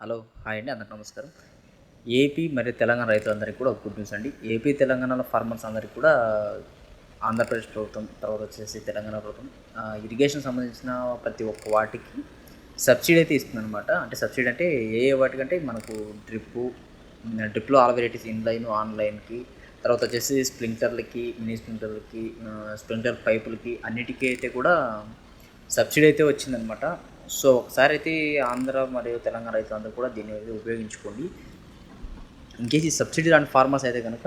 Hello hi అండి అందరికి నమస్కారం. ఏపీ మరియు తెలంగాణ రైతులందరికీ కూడా ఒక గుడ్ న్యూస్ అండి. ఏపీ తెలంగాణలో ఫార్మర్స్ అందరికీ కూడా ఆంధ్రప్రదేశ్ ప్రభుత్వం తర్వాత వచ్చేసి తెలంగాణ ప్రభుత్వం ఇరిగేషన్ సంబంధించిన ప్రతి ఒక్క వాటికి సబ్సిడీ అయితే ఇస్తుందన్నమాట. అంటే సబ్సిడీ అంటే ఏ ఏ వాటికంటే మనకు డ్రిప్పు డ్రిప్లో ఆల్ వెరైటీస్ ఇన్లైన్ ఆన్లైన్కి తర్వాత వచ్చేసి స్ప్రింక్లర్లకి మినీ స్ప్రింక్లర్లకి స్ప్రింక్లర్ పైపులకి అన్నిటికీ అయితే కూడా సబ్సిడీ అయితే వచ్చిందనమాట సో ఒకసారి అయితే ఆంధ్ర మరియు తెలంగాణ రైతులందరూ కూడా దీన్ని అయితే ఉపయోగించుకోండి. ఇన్ సబ్సిడీ లాంటి ఫార్మర్స్ అయితే కనుక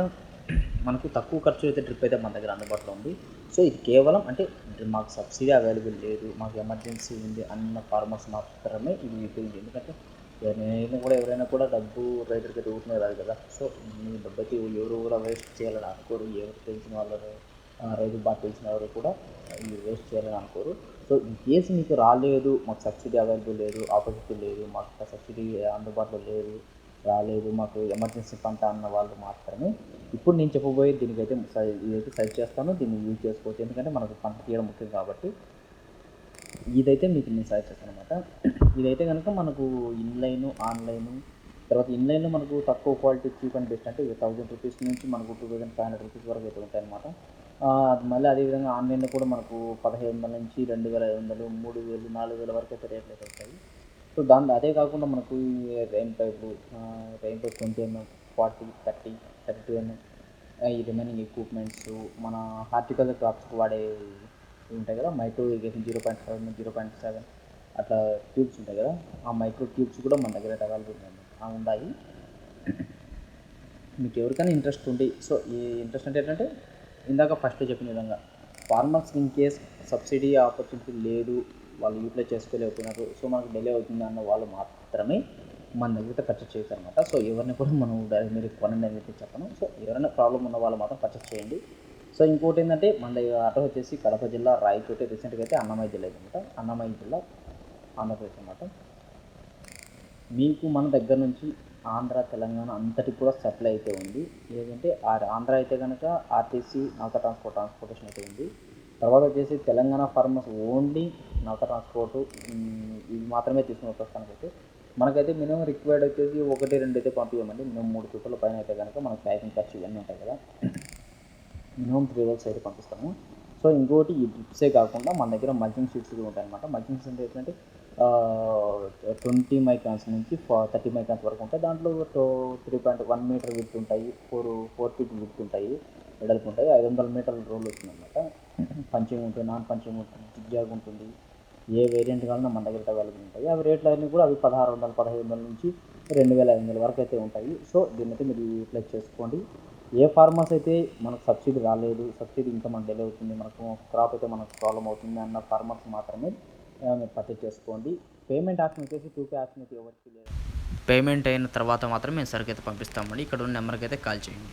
మనకు తక్కువ ఖర్చు అయితే ట్రిప్ అయితే మన దగ్గర అందుబాటులో ఉంది. సో ఇది కేవలం అంటే మాకు సబ్సిడీ అవైలబుల్ లేదు మాకు ఎమర్జెన్సీ ఉంది అన్న ఫార్మర్స్ మాత్రమే ఇది ఉపయోగించి ఎందుకంటే నేను కూడా ఎవరైనా కూడా డబ్బు రైతులకి అయితే ఊరినే రాదు కదా. సో మీ డబ్బు అయితే ఎవరు కూడా వేస్ట్ చేయాలని అనుకోరు ఎవరు తెలిసిన వాళ్ళు రైతు బాగా తెలిసిన వారు కూడా మీరు వేస్ట్ చేయాలని అనుకోరు. సో ఇన్ కేసు మీకు రాలేదు మాకు సబ్సిడీ అవైలబుల్ లేదు ఆపర్చునిటీ లేదు మాకు సబ్సిడీ అందుబాటులో లేదు రాలేదు మాకు ఎమర్జెన్సీ పంట అన్న వాళ్ళు మాత్రమే ఇప్పుడు నేను చెప్పబోయే దీనికైతే ఇదైతే సజెస్ట్ చేస్తాను దీన్ని యూజ్ చేసుకోవచ్చు. ఎందుకంటే మనకు పంట తీయడం ముఖ్యం కాబట్టి ఇదైతే మీకు నేను సజెస్ట్ చేస్తాను అనమాట ఇదైతే కనుక మనకు ఇన్లైన్ ఆన్లైన్ తర్వాత ఇన్లైన్లో మనకు తక్కువ క్వాలిటీ చీప్ అండ్ బెస్ట్ అంటే థౌజండ్ రూపీస్ నుంచి మనకు two thousand five hundred rupees వరకు అయితే ఉంటాయి అనమాట మళ్ళీ అదేవిధంగా ఆన్లైన్లో కూడా మనకు పదిహేను వందల నుంచి రెండు వేల ఐదు వందలు మూడు వేలు నాలుగు వేల వరకు అయితే రేట్లు అయితే వస్తాయి. సో దాని అదే కాకుండా మనకు రెయిన్ పైపులు rain pipe twenty mm forty thirty thirty two mm ఈ రిమైనింగ్ ఎక్విప్మెంట్స్ మన హార్టికల్చర్ క్రాప్స్కి వాడే ఇవి ఉంటాయి కదా micro irrigation zero point seven zero point seven అట్లా ట్యూబ్స్ ఉంటాయి కదా ఆ మైక్రో ట్యూబ్స్ కూడా మన దగ్గర అవైలబుల్ ఉన్నాయి ఉన్నాయి మీకు ఎవరికైనా ఇంట్రెస్ట్ ఉండి సో ఈ ఇంట్రెస్ట్ అంటే ఏంటంటే ఇందాక ఫస్ట్ చెప్పిన విధంగా ఫార్మర్స్కి ఇన్ కేస్ సబ్సిడీ ఆపర్చునిటీ లేదు వాళ్ళు యూటిలైజ్ చేసుకోలేకపోయినారు సో మనకు డిలే అవుతుంది అన్న వాళ్ళు మాత్రమే మన దగ్గర పర్చేస్ చేయొచ్చు అనమాట సో ఎవరిని కూడా మనం డైరెక్ట్ మీరు కొనండి అని చెప్పి చెప్పను. సో ఎవరైనా ప్రాబ్లం ఉన్న వాళ్ళు మాత్రం పర్చేస్ చేయండి. సో ఇంకోటి ఏంటంటే మన దగ్గర అటు వచ్చేసి కడప జిల్లా రాయచోటి రీసెంట్గా అయితే అన్నమయ్య జిల్లా అనమాట అన్నమయ్య జిల్లా ఆంధ్రప్రదేశ్ అనమాట మీకు మన దగ్గర నుంచి ఆంధ్ర తెలంగాణ అంతటి కూడా సప్లై అయితే ఉంది. లేదంటే ఆ ఆంధ్ర అయితే కనుక ఆర్టీసీ నౌక ట్రాన్స్పోర్ట్ ట్రాన్స్పోర్టేషన్ అయితే ఉంది. తర్వాత వచ్చేసి తెలంగాణ ఫార్మర్స్ ఓన్లీ నౌక ట్రాన్స్పోర్ట్ ఇవి మాత్రమే తీసుకుని ప్రస్తుతానికి అయితే మనకైతే మినిమం రిక్వైర్డ్ వచ్చేసి ఒకటి రెండు అయితే పంపించమండి మినిమం మూడు ఫీట్ల పైన అయితే కనుక మనకు ప్యాకింగ్ ఖర్చు ఇవన్నీ ఉంటాయి కదా. మినిమం త్రీ రోల్స్ అయితే పంపిస్తాము. సో ఇంకోటి ఈ డ్రిప్సే కాకుండా మన దగ్గర మల్చింగ్ షీట్స్ కూడా ఉంటాయి అనమాట మల్చింగ్ షీట్స్ ఏంటంటే ట్వంటీ మైక్రాన్స్ నుంచి థర్టీ మైక్రాన్స్ వరకు ఉంటాయి. దాంట్లో two three point one metre width ఉంటాయి. ఫోర్ ఫోర్ ఫీట్ విత్ ఉంటాయి. వెడల్పు ఉంటాయి. ఐదు వందల మీటర్ల రోల్ వస్తుంది అనమాట పంచింగ్ ఉంటుంది నాన్ పంచింగ్ ఉంటుంది జిగ్జాగ్ ఉంటుంది. ఏ వేరియంట్ కావాలన్నా మన దగ్గర అవైలబుల్ ఉంటాయి. అవి రేట్లు అన్నీ కూడా అవి పదహారు వందల పదహైదు వందల నుంచి రెండు వేల ఐదు వందల వరకు అయితే ఉంటాయి. సో దీన్ని అయితే మీరు యూటిలైజ్ చేసుకోండి. ఏ ఫార్మర్స్ అయితే మనకు సబ్సిడీ రాలేదు సబ్సిడీ ఇంకా మనకు డిలే అవుతుంది మనకు క్రాప్ అయితే మనకు ప్రాబ్లం అవుతుంది అన్న ఫార్మర్స్ మాత్రమే మీరు పర్చేజ్ చేసుకోండి. పేమెంట్ ఆప్షన్ వచ్చేసి టూ పే ఆప్షన్ అయితే ఎవరికి లేదు. పేమెంట్ అయిన తర్వాత మాత్రం మేము సరుకు అయితే పంపిస్తామండి. ఇక్కడ ఉన్న నెంబర్కి అయితే కాల్ చేయండి.